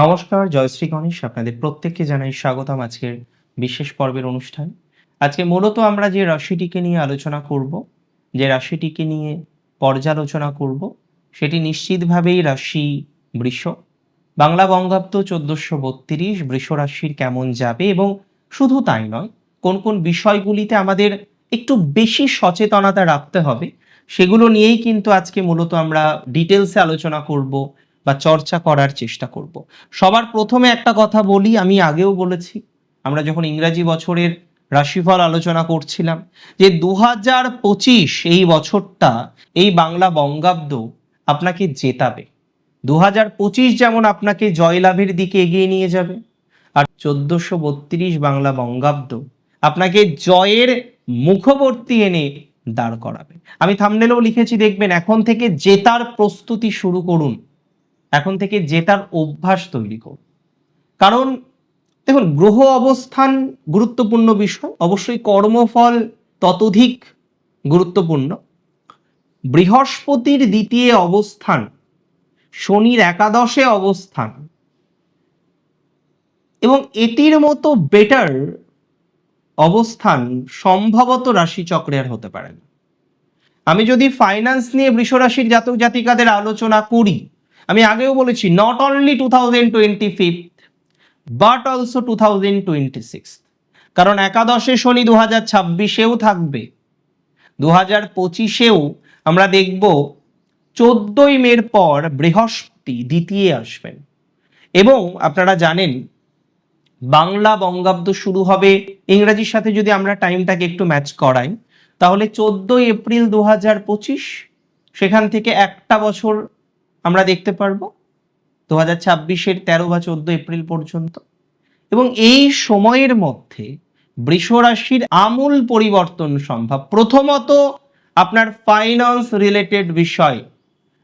নমস্কার জয়শ্রী গণেশ। আপনাদের প্রত্যেককে জানাই স্বাগতম আজকের বিশেষ পর্বের অনুষ্ঠান। আজকে মূলত আমরা যে রাশিটিকে নিয়ে আলোচনা করব, যে রাশিটিকে নিয়ে পর্যালোচনা করব, সেটি নিশ্চিতভাবেই রাশি বৃষ। বাংলা বঙ্গাব্দ চোদ্দশো বত্রিশ বৃষ রাশির কেমন যাবে এবং শুধু তাই নয়, কোন কোন বিষয়গুলিতে আমাদের একটু বেশি সচেতনতা রাখতে হবে, সেগুলো নিয়েই কিন্তু আজকে মূলত আমরা ডিটেলসে আলোচনা করব। বা চর্চা করার চেষ্টা করব। সবার প্রথমে একটা কথা বলি, আমি আগেও বলেছি, আমরা যখন ইংরাজি বছরের রাশিফল আলোচনা করছিলাম, যে দু হাজার পঁচিশ এই বছরটা, এই বাংলা বঙ্গাব্দ আপনাকে জেতাবে। দু হাজার পঁচিশ যেমন আপনাকে জয়লাভের দিকে এগিয়ে নিয়ে যাবে, আর চোদ্দশো বত্রিশ বাংলা বঙ্গাব্দ আপনাকে জয়ের মুখবর্তী এনে দাঁড় করাবে। আমি থামনেলেও লিখেছি, দেখবেন এখন থেকে জেতার প্রস্তুতি শুরু করুন। এখন থেকে জেতার অভ্যাস তৈরি করুন কারণ দেখুন, গ্রহ অবস্থান গুরুত্বপূর্ণ বিষয়। অবশ্যই কর্মফল ততোধিক গুরুত্বপূর্ণ। বৃহস্পতির দ্বিতীয় অবস্থান, শনির একাদশে অবস্থান। এবং এটির মতো বেটার অবস্থান সম্ভবত রাশিচক্রে আর হতে পারে না। আমি যদি ফাইন্যান্স নিয়ে বৃষরাশির জাতক জাতিকাদের আলোচনা করি আমি আগেও বলেছি not only two thousand twenty fifth but also two thousand twenty six কারণ একাদশে শনি দু হাজার ছাব্বিশেও থাকবে। দু হাজার পঁচিশেও আমরা দেখব চোদ্দই মের পর বৃহস্পতি দ্বিতীয় আসবেন। এবং আপনারা জানেন, বাংলা বঙ্গাব্দ শুরু হবে, ইংরাজির সাথে যদি আমরা টাইমটাকে একটু ম্যাচ করাই, তাহলে চোদ্দই এপ্রিল দু হাজার পঁচিশ, সেখান থেকে একটা বছর আমরা দেখতে পারব দু হাজার ছাব্বিশের তেরো বা চোদ্দ এপ্রিল পর্যন্ত। এবং এই সময়ের মধ্যে বৃষ রাশির আমূল পরিবর্তন সম্ভব। প্রথমত আপনার ফাইন্যান্স রিলেটেড বিষয়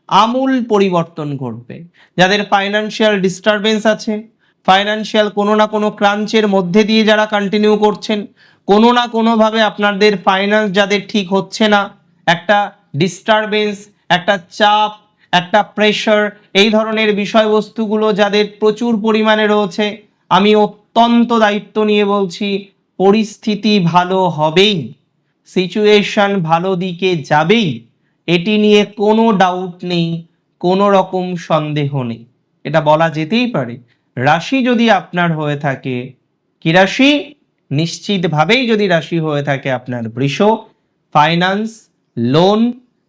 আমূল পরিবর্তন ঘটবে। যাদের ফাইন্যান্সিয়াল ডিস্টারবেন্স আছে ফাইন্যান্সিয়াল কোনো না কোনো ক্রাঞ্চের মধ্যে দিয়ে যারা কন্টিনিউ করছেন, কোনো না কোনোভাবে আপনাদের ফাইন্যান্স যাদের ঠিক হচ্ছে না, একটা ডিস্টারবেন্স একটা চাপ একটা প্রেশার এই ধরনের বিষয়বস্তুগুলো যাদের প্রচুর পরিমাণে রয়েছে, আমি অত্যন্ত দায়িত্ব নিয়ে বলছি, পরিস্থিতি ভালো হবেই সিচুয়েশন ভালো দিকে যাবেই, এটি নিয়ে কোনো ডাউট নেই, কোনো রকম সন্দেহ নেই। এটা বলা যেতেই পারে। রাশি যদি আপনার হয়ে থাকে, কি রাশি? নিশ্চিতভাবেই যদি রাশি হয়ে থাকে আপনার বৃষ finance loan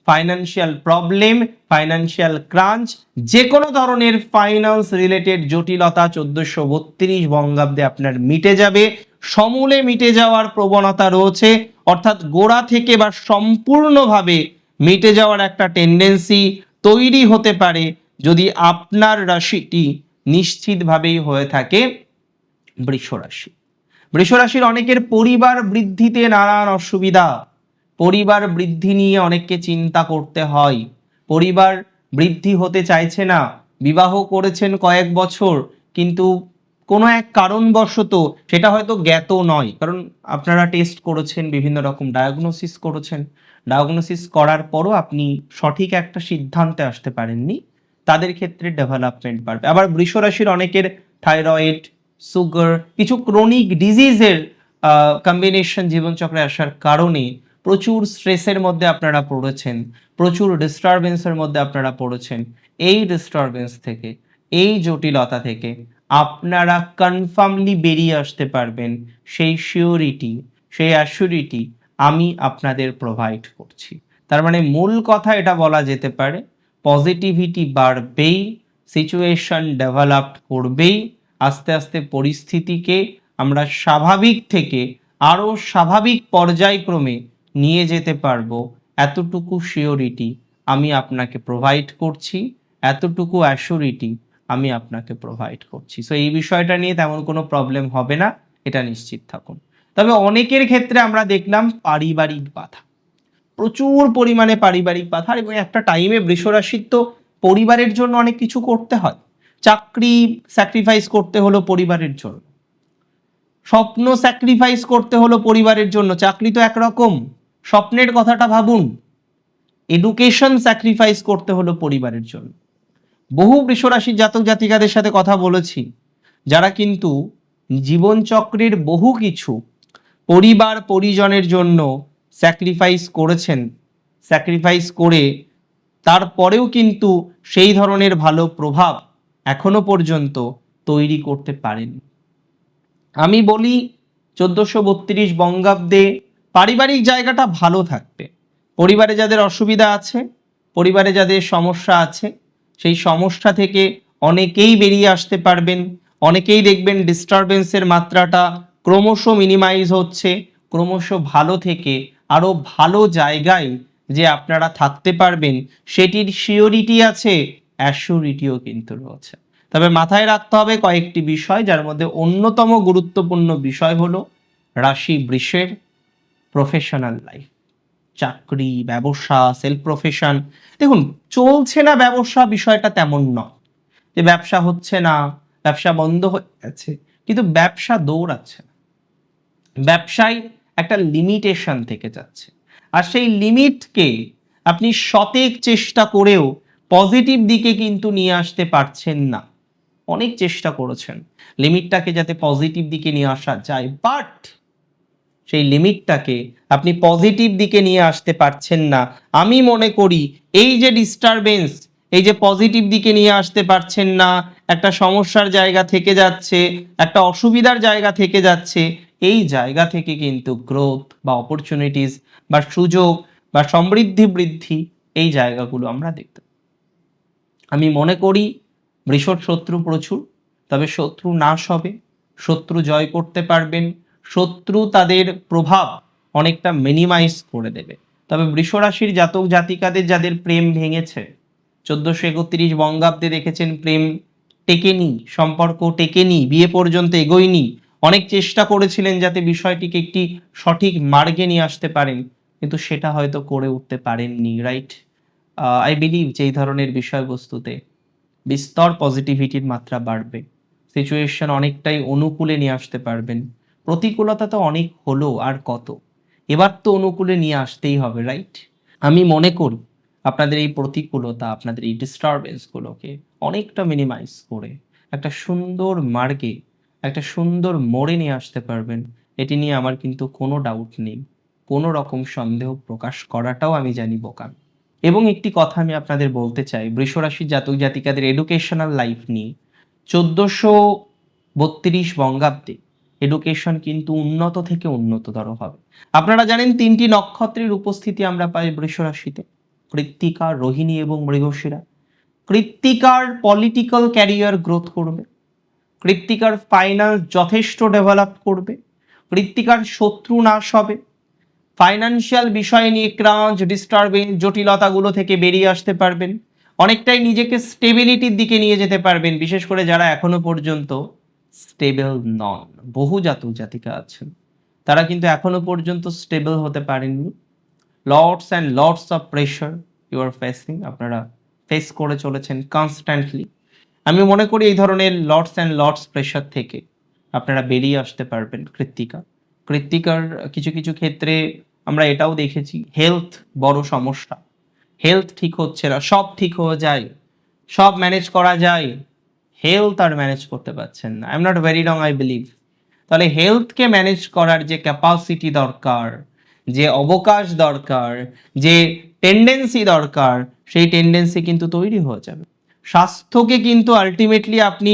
financial problem financial crunch যে কোনো ধরনের ফাইন্যান্স রিলেটেড জটিলতা চোদ্দশো বত্রিশ বঙ্গাব্দে আপনার মিটে যাবে। সমূলে মিটে যাওয়ার প্রবণতা রয়েছে, অর্থাৎ গোড়া থেকে বা সম্পূর্ণভাবে মিটে যাওয়ার একটা টেন্ডেন্সি তৈরি হতে পারে যদি আপনার রাশিটি নিশ্চিতভাবেই হয়ে থাকে বৃষ রাশি বৃষ রাশির অনেকের পরিবার বৃদ্ধিতে নানান অসুবিধা। পরিবার বৃদ্ধি নিয়ে অনেককে চিন্তা করতে হয়। পরিবার বৃদ্ধি হতে চাইছে না। বিবাহ করেছেন কয়েক বছর, কিন্তু কোনো এক কারণবশত সেটা হয়তো জ্ঞাত নয়। কারণ আপনারা টেস্ট করেছেন, বিভিন্ন রকম ডায়াগনোসিস করেছেন। ডায়াগনোসিস করার পরও আপনি সঠিক একটা সিদ্ধান্তে আসতে পারেননি। তাদের ক্ষেত্রে ডেভেলপমেন্ট বাড়বে। আবার বৃষ রাশির অনেকের থাইরয়েড সুগার কিছু ক্রনিক ডিজিজের কম্বিনেশন জীবনচক্রে আসার কারণে প্রচুর স্ট্রেসের মধ্যে আপনারা পড়েছেন, প্রচুর ডিস্টারবেন্সের মধ্যে আপনারা পড়েছেন। এই ডিস্টারবেন্স থেকে, এই জটিলতা থেকে আপনারা কনফার্মলি বেরিয়ে আসতে পারবেন সেই শিওরিটি সেই অ্যাসিউরিটি আমি আপনাদের প্রোভাইড করছি। তার মানে মূল কথা এটা বলা যেতে পারে পজিটিভিটি বাড়বেই সিচুয়েশন ডেভেলপ করবেই, আস্তে আস্তে পরিস্থিতিকে আমরা স্বাভাবিক থেকে আরও স্বাভাবিক পর্যায়ক্রমে নিয়ে যেতে পারব, এতটুকু শিওরিটি আমি আপনাকে প্রোভাইড করছি, এতটুকু অ্যাসিউরিটি আমি আপনাকে প্রোভাইড করছি। সো এই বিষয়টা নিয়ে তেমন কোনো প্রবলেম হবে না, এটা নিশ্চিত থাকুন। তবে অনেকের ক্ষেত্রে আমরা দেখলাম পারিবারিক বাধা। প্রচুর পরিমাণে পারিবারিক বাধা এবং একটা টাইমে বৃষরাশির তো পরিবারের জন্য অনেক কিছু করতে হয়। চাকরি স্যাক্রিফাইস করতে হলো পরিবারের জন্য। স্বপ্ন স্যাক্রিফাইস করতে হলো পরিবারের জন্য। চাকরি তো একরকম। স্বপ্নের কথাটা ভাবুন। এডুকেশন স্যাক্রিফাইস করতে হলো পরিবারের জন্য। বহু বৃষরাশির জাতক জাতিকাদের সাথে কথা বলেছি, যারা কিন্তু জীবনচক্রের বহু কিছু পরিবার পরিজনের জন্য স্যাক্রিফাইস করেছেন স্যাক্রিফাইস করে তারপরেও কিন্তু সেই ধরনের ভালো প্রভাব এখনও পর্যন্ত তৈরি করতে পারেন। আমি বলি, চোদ্দশো বত্রিশ বঙ্গাব্দে পারিবারিক জায়গাটা ভালো থাকবে। পরিবারে যাদের অসুবিধা আছে, পরিবারে যাদের সমস্যা আছে, সেই সমস্যা থেকে অনেকেই বেরিয়ে আসতে পারবেন, অনেকেই দেখবেন ডিস্টারবেন্সের মাত্রাটা ক্রমশ মিনিমাইজ হচ্ছে, ক্রমশ ভালো থেকে আরও ভালো জায়গায় যে আপনারা থাকতে পারবেন, সেটির শিওরিটি আছে অ্যাসিউরিটিও কিন্তু রয়েছে। তবে মাথায় রাখতে হবে কয়েকটি বিষয়, যার মধ্যে অন্যতম গুরুত্বপূর্ণ বিষয় হলো রাশি বৃষের প্রফেশনাল লাইফ চাকরি, ব্যবসা সেলফ প্রফেশন দেখুন, চলছে না ব্যবসা, বিষয়টা তেমন নয়। যে ব্যবসা হচ্ছে না, ব্যবসা বন্ধ হয়ে গেছে, কিন্তু ব্যবসা দৌড়াচ্ছে না। ব্যবসায় একটা লিমিটেশন থেকে যাচ্ছে। আর সেই লিমিটকে আপনি সতেক চেষ্টা করেও পজিটিভ দিকে কিন্তু নিয়ে আসতে পারছেন না। অনেক চেষ্টা করেছেন। লিমিটটাকে যাতে পজিটিভ দিকে নিয়ে আসা যায়। বাট সেই লিমিটটাকে আপনি পজিটিভ দিকে নিয়ে আসতে পারছেন না। আমি মনে করি এই যে ডিস্টারবেন্স এই যে পজিটিভ দিকে নিয়ে আসতে পারছেন না, একটা সমস্যার জায়গা থেকে যাচ্ছে, একটা অসুবিধার জায়গা থেকে যাচ্ছে, এই জায়গা থেকে কিন্তু গ্রোথ বা অপরচুনিটিস বা সুযোগ বা সমৃদ্ধি বৃদ্ধি এই জায়গাগুলো আমরা দেখতে আমি মনে করি বৃষর শত্রু প্রচুর, তবে শত্রু নাশ হবে, শত্রু জয় করতে পারবেন শত্রু তাদের প্রভাব অনেকটা মিনিমাইজ করে দেবে। তবে বৃষরাশির জাতক জাতিকাদের যাদের প্রেম ভেঙেছে, চোদ্দশো একত্রিশ বঙ্গাব্দে দেখেছেন প্রেম টেকেনি, সম্পর্ক টেকেনি, বিয়ে পর্যন্ত এগোয়নি, অনেক চেষ্টা করেছিলেন যাতে বিষয়টিকে একটি সঠিক মার্গে নিয়ে আসতে পারেন, কিন্তু সেটা হয়তো করে উঠতে পারেননি রাইট আই বিলিভ যে এই ধরনের বিষয়বস্তুতে বিস্তর পজিটিভিটির মাত্রা বাড়বে। সিচুয়েশন অনেকটাই অনুকূলে নিয়ে আসতে পারবেন। প্রতিকূলতা তো অনেক হলো আর কত। এবার তো অনুকূলে নিয়ে আসতেই হবে রাইট আমি মনে করি আপনাদের এই প্রতিকূলতা, আপনাদের এই ডিস্টারবেন্সগুলোকে অনেকটা মিনিমাইজ করে একটা সুন্দর মার্গে, একটা সুন্দর মোড়ে নিয়ে আসতে পারবেন। এটি নিয়ে আমার কিন্তু কোনো ডাউট নেই। কোনো রকম সন্দেহ প্রকাশ করাটাও আমি জানি বোকাম। এবং একটি কথা আমি আপনাদের বলতে চাই বৃষরাশির জাতক জাতিকাদের এডুকেশনাল লাইফ নিয়ে। চোদ্দোশো বত্রিশ বঙ্গাব্দে এডুকেশন কিন্তু উন্নত থেকে উন্নততর হবে। আপনারা জানেন তিনটি নক্ষত্রের উপস্থিতি আমরা পাই বৃষরাশিতে। কৃত্তিকা, রোহিণী এবং মৃগশিরা। কৃত্তিকার পলিটিক্যাল ক্যারিয়ার গ্রোথ করবে। কৃত্তিকার ফাইন্যান্স যথেষ্ট ডেভেলপ করবে। কৃত্তিকার শত্রু নাশ হবে। ফাইনান্সিয়াল বিষয় নিয়ে ক্রাঞ্চ ডিস্টারবেন্স জটিলতাগুলো থেকে বেরিয়ে আসতে পারবেন। অনেকটাই নিজেকে স্টেবিলিটির দিকে নিয়ে যেতে পারবেন, বিশেষ করে যারা এখনও পর্যন্ত স্টেবল নন বহু জাতক জাতিকা আছেন। তারা কিন্তু এখনও পর্যন্ত স্টেবল হতে পারেননি। Lords and lords of pressure you are facing আপনারা ফেস করে চলেছেন কনস্ট্যান্টলি আমি মনে করি এই ধরনের লর্ডস অ্যান্ড লর্ডস প্রেশার থেকে আপনারা বেরিয়ে আসতে পারবেন কৃত্তিকা। কৃত্তিকার কিছু কিছু ক্ষেত্রে আমরা এটাও দেখেছি হেলথ বড় সমস্যা। হেলথ ঠিক হচ্ছে না, সব ঠিক হয়ে যায়, সব ম্যানেজ করা যায় হেলথ আর ম্যানেজ করতে পারছেন না। I am not very wrong I believe তাহলে হেলথকে ম্যানেজ করার যে ক্যাপাসিটি দরকার, যে অবকাশ দরকার, যে টেন্ডেন্সি দরকার, সেই টেন্ডেন্সি কিন্তু তৈরি হয়ে যাবে। স্বাস্থ্যকে কিন্তু আলটিমেটলি আপনি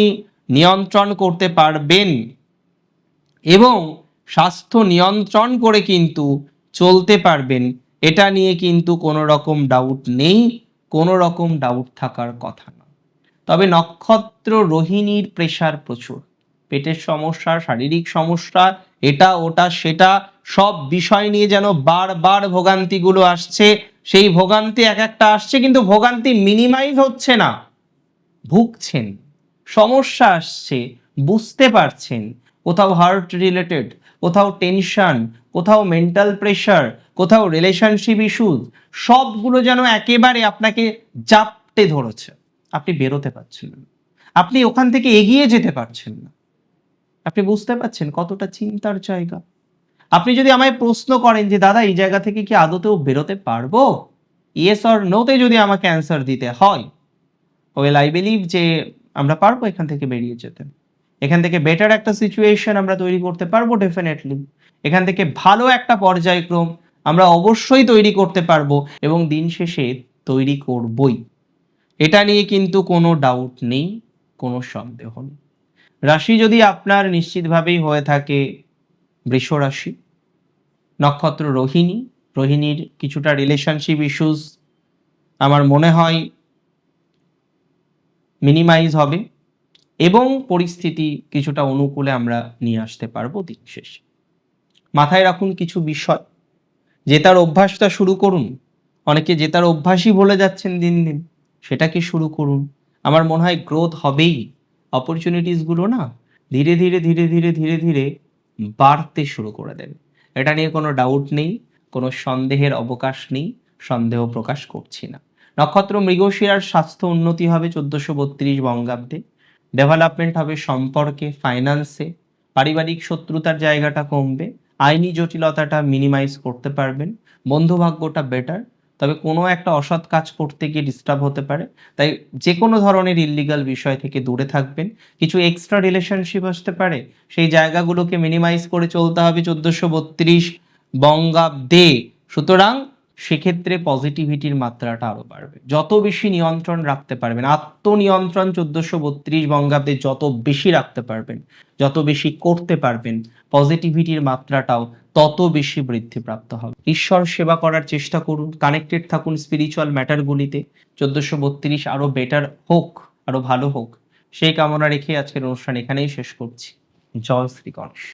নিয়ন্ত্রণ করতে পারবেন এবং স্বাস্থ্য নিয়ন্ত্রণ করে কিন্তু চলতে পারবেন। এটা নিয়ে কিন্তু কোনো রকম ডাউট নেই, কোনো রকম ডাউট থাকার কথা না তবে নক্ষত্র রোহিণীর প্রেশার প্রচুর। পেটের সমস্যা, শারীরিক সমস্যা, এটা, ওটা, সেটা, সব বিষয় নিয়ে যেন বারবার ভোগান্তিগুলো আসছে। সেই ভোগান্তি এক একটা আসছে, কিন্তু ভোগান্তি মিনিমাইজ হচ্ছে না। ভুগছেন, সমস্যা আসছে, বুঝতে পারছেন। কোথাও হার্ট রিলেটেড কোথাও টেনশন কোথাও মেন্টাল প্রেশার কোথাও রিলেশনশিপ ইস্যুজ সবগুলো যেন একেবারে আপনাকে জাপটে ধরেছে। আপনি বেরোতে পারছেন না। আপনি ওখান থেকে এগিয়ে যেতে পারছেন না। আপনি বুঝতে পারছেন কতটা চিন্তার জায়গা। আপনি যদি আমায় প্রশ্ন করেন যে, দাদা, এই জায়গা থেকে কি আদতেও বেরোতে পারব? ইয়েস অর নোতে যদি আমাকে অ্যান্সার দিতে হয় ওয়েল আই বিলিভ যে, আমরা পারব এখান থেকে বেরিয়ে যেতে। এখান থেকে বেটার একটা সিচুয়েশন আমরা তৈরি করতে পারব ডেফিনেটলি এখান থেকে ভালো একটা পর্যায়ক্রম আমরা অবশ্যই তৈরি করতে পারব এবং দিন শেষে তৈরি করবই। এটা নিয়ে কিন্তু কোনো ডাউট নেই, কোনো সন্দেহ নেই। রাশি যদি আপনার নিশ্চিতভাবেই হয়ে থাকে বৃষ রাশি, নক্ষত্র রোহিণী, রোহিণীর কিছুটা রিলেশনশিপ ইস্যুস আমার মনে হয় মিনিমাইজ হবে এবং পরিস্থিতি কিছুটা অনুকূলে আমরা নিয়ে আসতে পারব দিন শেষে। মাথায় রাখুন কিছু বিষয়। জেতার অভ্যাসটা শুরু করুন। অনেকে জেতার অভ্যাসই বলে যাচ্ছেন দিন দিন। সেটাকে শুরু করুন। আমার মনে হয় গ্রোথ হবেই। অপরচুনিটিসগুলো না ধীরে ধীরে ধীরে ধীরে ধীরে ধীরে বাড়তে শুরু করে দেবে। এটা নিয়ে কোনো ডাউট নেই, কোনো সন্দেহের অবকাশ নেই, সন্দেহ প্রকাশ করছি না। নক্ষত্র মৃগশিরার স্বাস্থ্য উন্নতি হবে চোদ্দশো বত্রিশ বঙ্গাব্দে। ডেভেলপমেন্ট হবে সম্পর্কে ফাইন্যান্সে পারিবারিক শত্রুতার জায়গাটা কমবে। আইনি জটিলতাটা মিনিমাইজ করতে পারবেন। বন্ধুভাগ্যটা বেটার তবে কোনো একটা অসৎ কাজ করতে গিয়ে ডিস্টার্ব হতে পারে। তাই যে কোনো ধরনের ইলিগাল বিষয় থেকে দূরে থাকবেন। কিছু এক্সট্রা রিলেশনশিপ আসতে পারে। সেই জায়গাগুলোকে মিনিমাইজ করে চলতে হবে। চোদ্দোশো বত্রিশ বঙ্গাব্দে। সুতরাং সেক্ষেত্রে পজিটিভিটির মাত্রাটা আরও বাড়বে। যত বেশি নিয়ন্ত্রণ রাখতে পারবেন, আত্মনিয়ন্ত্রণ চোদ্দশো বত্রিশ বঙ্গাব্দে যত বেশি রাখতে পারবেন, যত বেশি করতে পারবেন পজিটিভিটির মাত্রাটাও তত বেশি বৃদ্ধিপ্রাপ্ত হবে। ঈশ্বর সেবা করার চেষ্টা করুন কানেক্টেড থাকুন স্পিরিচুয়াল ম্যাটারগুলিতে চোদ্দশো বত্রিশ আরও বেটার হোক, আরও ভালো হোক। সেই কামনা রেখে আজকের অনুষ্ঠান এখানেই শেষ করছি। জয় শ্রী গণেশ।